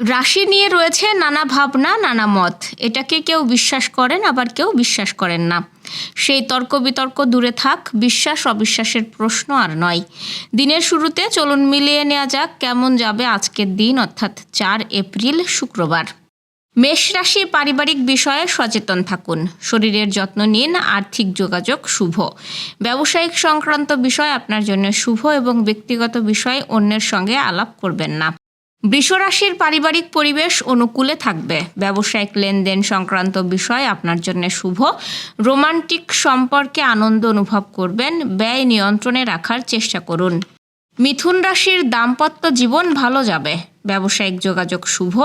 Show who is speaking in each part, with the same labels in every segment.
Speaker 1: রাশি নিয়ে রয়েছে নানা ভাবনা, নানা মত। এটাকে কেউ বিশ্বাস করেন, আবার কেউ বিশ্বাস করেন না। সেই তর্ক বিতর্ক দূরে থাক, বিশ্বাস অবিশ্বাসের প্রশ্ন আর নয়। দিনের শুরুতে চলুন মিলিয়ে নেওয়া যাক কেমন যাবে আজকের দিন, অর্থাৎ চার এপ্রিল, শুক্রবার। মেষ রাশি পারিবারিক বিষয়ে সচেতন থাকুন। শরীরের যত্ন নিন, আর্থিক যোগাযোগ শুভ। ব্যবসায়িক সংক্রান্ত বিষয় আপনার জন্য শুভ এবং ব্যক্তিগত বিষয় অন্যের সঙ্গে আলাপ করবেন না। বৃষরাশির পারিবারিক পরিবেশ অনুকূলে থাকবে। ব্যবসায়িক লেনদেন সংক্রান্ত বিষয় আপনার জন্য শুভ। রোমান্টিক সম্পর্কে আনন্দ অনুভব করবেন। ব্যয় নিয়ন্ত্রণে রাখার চেষ্টা করুন। মিথুন রাশির দাম্পত্য জীবন ভালো যাবে। ব্যবসায়িক যোগাযোগ শুভ।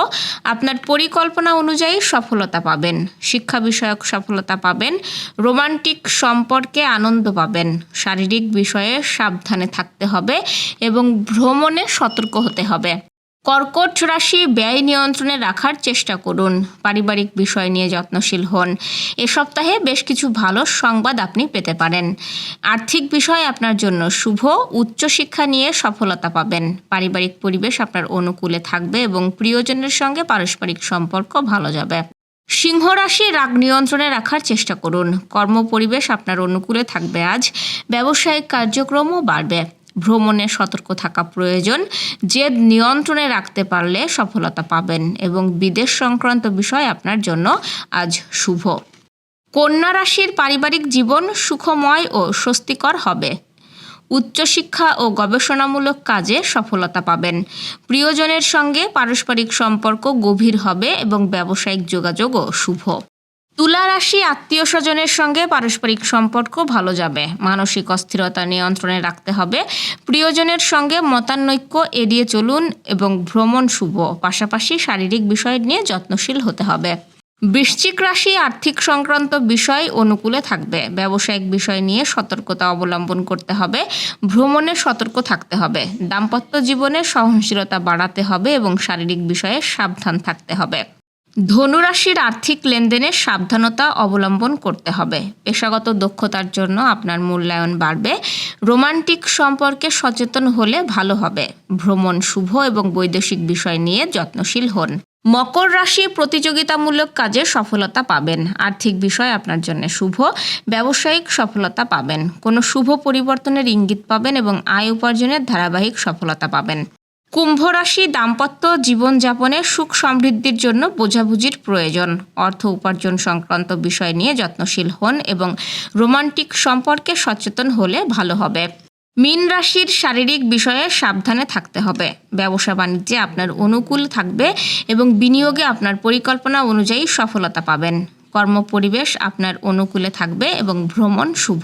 Speaker 1: আপনার পরিকল্পনা অনুযায়ী সফলতা পাবেন। শিক্ষা বিষয়ক সফলতা পাবেন। রোমান্টিক সম্পর্কে আনন্দ পাবেন। শারীরিক বিষয়ে সাবধানে থাকতে হবে এবং ভ্রমণে সতর্ক হতে হবে। কর্কট রাশি ব্যয় নিয়ন্ত্রণে রাখার চেষ্টা করুন। পারিবারিক বিষয় নিয়ে যত্নশীল হন। এ সপ্তাহে বেশ কিছু ভালো সংবাদ আপনি পেতে পারেন। আর্থিক বিষয় আপনার জন্য শুভ, উচ্চশিক্ষা নিয়ে সফলতা পাবেন। পারিবারিক পরিবেশ আপনার অনুকূলে থাকবে এবং প্রিয়জনের সঙ্গে পারস্পরিক সম্পর্ক ভালো যাবে। সিংহ রাশি রাগ নিয়ন্ত্রণে রাখার চেষ্টা করুন। কর্মপরিবেশ আপনার অনুকূলে থাকবে আজ। ব্যবসায়িক কার্যক্রমও বাড়বে। ভ্রমণে সতর্ক থাকা প্রয়োজন। জেদ নিয়ন্ত্রণে রাখতে পারলে সফলতা পাবেন এবং বিদেশ সংক্রান্ত বিষয় আপনার জন্য আজ শুভ। কন্যা রাশির পারিবারিক জীবন সুখময় ও স্বস্তিকর হবে। উচ্চশিক্ষা ও গবেষণামূলক কাজে সফলতা পাবেন। প্রিয়জনের সঙ্গে পারস্পরিক সম্পর্ক গভীর হবে এবং ব্যবসায়িক যোগাযোগও শুভ। তুলা রাশি আত্মীয় স্বজনের সঙ্গে পারস্পরিক সম্পর্ক ভালো যাবে। মানসিক অস্থিরতা নিয়ন্ত্রণে রাখতে হবে। প্রিয়জনের সঙ্গে মতানৈক্য এড়িয়ে চলুন এবং ভ্রমণ শুভ। পাশাপাশি শারীরিক বিষয় নিয়ে যত্নশীল হতে হবে। বৃশ্চিক রাশি আর্থিক সংক্রান্ত বিষয় অনুকূলে থাকবে। ব্যবসায়িক বিষয় নিয়ে সতর্কতা অবলম্বন করতে হবে। ভ্রমণে সতর্ক থাকতে হবে। দাম্পত্য জীবনে সহনশীলতা বাড়াতে হবে এবং শারীরিক বিষয়ে সাবধান থাকতে হবে। ধনুরাশির আর্থিক লেনদেনে সাবধানতা অবলম্বন করতে হবে। পেশাগত দক্ষতার জন্য আপনার মূল্যায়ন বাড়বে। রোমান্টিক সম্পর্কে সচেতন হলে ভালো হবে। ভ্রমণ শুভ এবং বৈদেশিক বিষয় নিয়ে যত্নশীল হন। মকর রাশি প্রতিযোগিতামূলক কাজে সফলতা পাবেন। আর্থিক বিষয় আপনার জন্য শুভ, ব্যবসায়িক সফলতা পাবেন। কোনো শুভ পরিবর্তনের ইঙ্গিত পাবেন এবং আয় উপার্জনের ধারাবাহিক সফলতা পাবেন। কুম্ভ রাশি দাম্পত্য জীবনযাপনে সুখ সমৃদ্ধির জন্য বোঝাবুঝির প্রয়োজন। অর্থ উপার্জন সংক্রান্ত বিষয় নিয়ে যত্নশীল হন এবং রোমান্টিক সম্পর্কে সচেতন হলে ভালো হবে। মীন রাশির শারীরিক বিষয়ে সাবধানে থাকতে হবে। ব্যবসা বাণিজ্যে আপনার অনুকূল থাকবে এবং বিনিয়োগে আপনার পরিকল্পনা অনুযায়ী সফলতা পাবেন। কর্মপরিবেশ আপনার অনুকূলে থাকবে এবং ভ্রমণ শুভ।